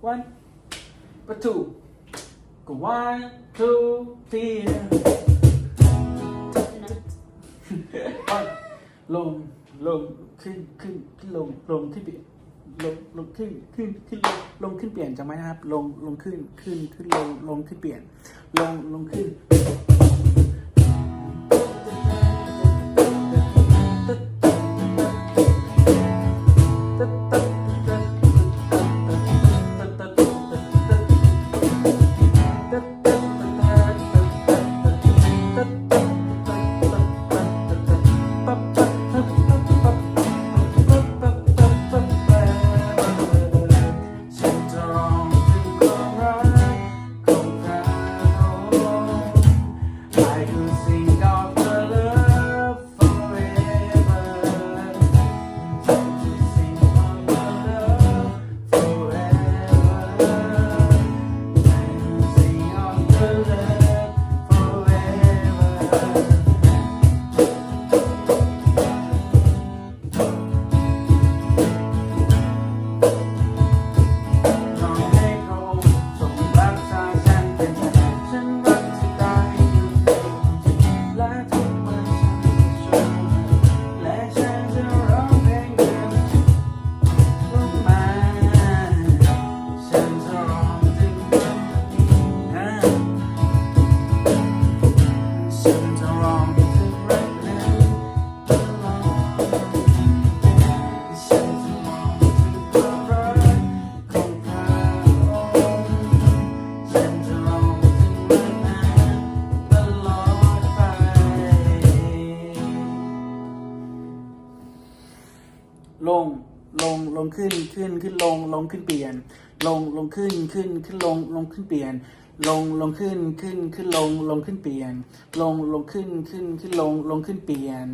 one but two ก็ one two three ลงลงขึ้นขึ้นขึ้นลงลงขึ้นเปลี่ยนลงลงขึ้นขึ้นขึ้นลงลงขึ้นเปลี่ยนจำไว้นะครับ ลงลงขึ้นขึ้นขึ้นลงลงขึ้นเปลี่ยน ลงลงขึ้น forever ข ลงลงลงขึ้นขึ้นขึ้นลงลงขึ้นเปลี่ยน ลงลงขึ้นขึ้นขึ้นลงลงขึ้นเปลี่ยน ลงลงขึ้นขึ้นขึ้นลงลงขึ้นเปลี่ยน ลงลงขึ้นขึ้นขึ้นลงลงขึ้นเปลี่ยน